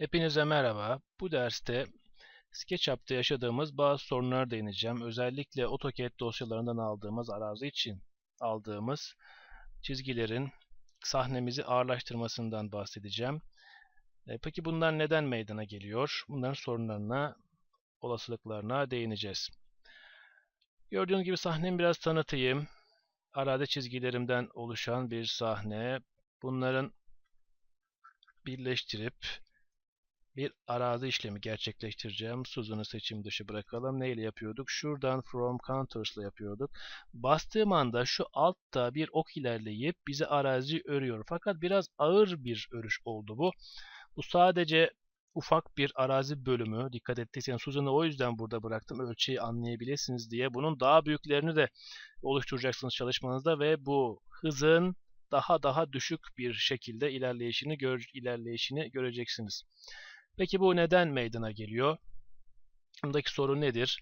Hepinize merhaba. Bu derste SketchUp'ta yaşadığımız bazı sorunlara değineceğim. Özellikle AutoCAD dosyalarından aldığımız arazi için aldığımız çizgilerin sahnemizi ağırlaştırmasından bahsedeceğim. E, peki bunlar neden meydana geliyor? Bunların sorunlarına, olasılıklarına değineceğiz. Gördüğünüz gibi sahnemi biraz tanıtayım. Arazi çizgilerimden oluşan bir sahne. Bunların birleştirip bir arazi işlemi gerçekleştireceğim. Susan'ı seçim dışı bırakalım. Ne ile yapıyorduk? Şuradan from counters ile yapıyorduk. Bastığım anda şu altta bir ok ilerleyip bize arazi örüyor. Fakat biraz ağır bir örüş oldu bu. Bu sadece ufak bir arazi bölümü. Dikkat ettiyseniz Susan'ı o yüzden burada bıraktım. Ölçeği anlayabilirsiniz diye. Bunun daha büyüklerini de oluşturacaksınız çalışmanızda ve bu hızın daha daha düşük bir şekilde ilerleyişini gör, ilerleyişini göreceksiniz. Peki bu neden meydana geliyor? Bundaki sorun nedir?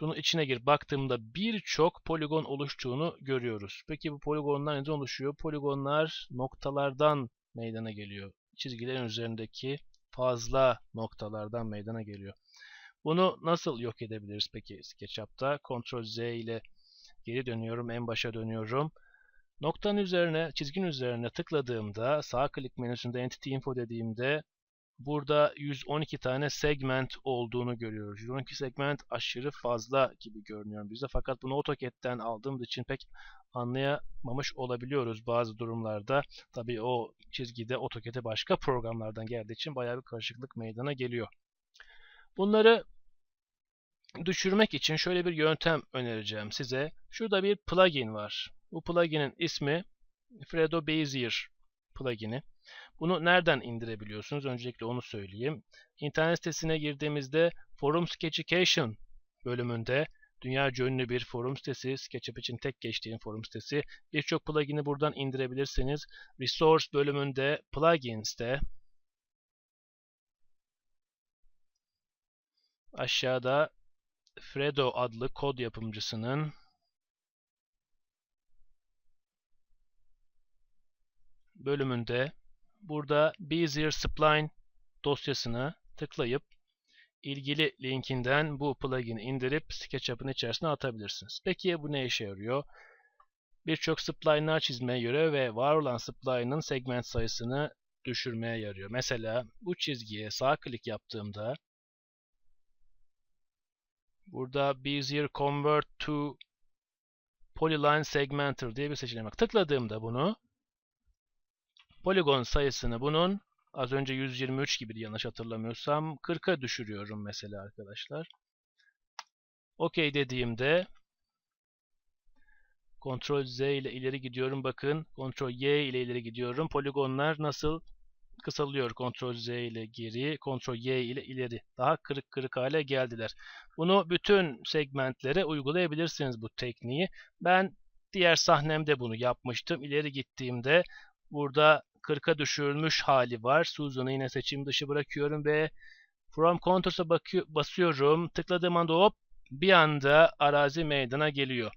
Bunun içine gir baktığımda birçok poligon oluştuğunu görüyoruz. Peki bu poligonlar neden oluşuyor? Poligonlar noktalardan meydana geliyor. Çizgilerin üzerindeki fazla noktalardan meydana geliyor. Bunu nasıl yok edebiliriz peki SketchUp'ta? Ctrl Z ile geri dönüyorum, en başa dönüyorum. Noktanın üzerine, çizginin üzerine tıkladığımda, sağ klik menüsünde Entity Info dediğimde burada 112 tane segment olduğunu görüyoruz. 112 segment aşırı fazla gibi görünüyor bize. Fakat bunu AutoCAD'den aldığımız için pek anlayamamış olabiliyoruz bazı durumlarda. Tabii o çizgide AutoCAD'e başka programlardan geldiği için bayağı bir karışıklık meydana geliyor. Bunları düşürmek için şöyle bir yöntem önereceğim size. Şurada bir plugin var. Bu plugin'in ismi Fredo Bezier plugin'i. Bunu nereden indirebiliyorsunuz? Öncelikle onu söyleyeyim. İnternet sitesine girdiğimizde Forum Sketchication bölümünde dünya ünlü bir forum sitesi, SketchUp için tek geçtiğim forum sitesi. Birçok plugin'i buradan indirebilirsiniz. Resource bölümünde Plugins'te aşağıda Fredo adlı kod yapımcısının bölümünde burada Bezier Spline dosyasını tıklayıp ilgili linkinden bu plugin'i indirip SketchUp'ın içerisine atabilirsiniz. Peki bu ne işe yarıyor? Birçok spline'lar çizmeye yarıyor ve var olan spline'ın segment sayısını düşürmeye yarıyor. Mesela bu çizgiye sağ klik yaptığımda burada Bezier Convert to Polyline Segmenter diye bir seçenek. Tıkladığımda bunu poligon sayısını bunun az önce 123 gibi yanlış hatırlamıyorsam 40'a düşürüyorum mesela arkadaşlar. OK dediğimde Ctrl Z ile ileri gidiyorum. Bakın Ctrl Y ile ileri gidiyorum. Poligonlar nasıl kısalıyor? Ctrl Z ile geri, Ctrl Y ile ileri. Daha kırık kırık hale geldiler. Bunu bütün segmentlere uygulayabilirsiniz bu tekniği. Ben diğer sahnemde bunu yapmıştım. İleri gittiğimde burada 40'a düşürülmüş hali var. Susan'ı yine seçim dışı bırakıyorum ve From Contours'a basıyorum. Tıkladığım anda hop bir anda arazi meydana geliyor.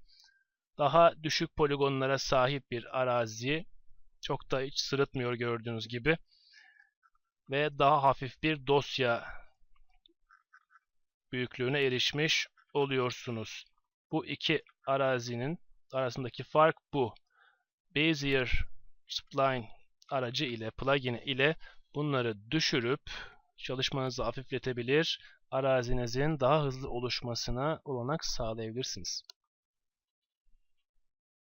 Daha düşük poligonlara sahip bir arazi. Çok da hiç sırıtmıyor gördüğünüz gibi. Ve daha hafif bir dosya büyüklüğüne erişmiş oluyorsunuz. Bu iki arazinin arasındaki fark bu. Bezier Spline aracı ile, plugin ile bunları düşürüp çalışmanızı hafifletebilir, arazinizin daha hızlı oluşmasına olanak sağlayabilirsiniz.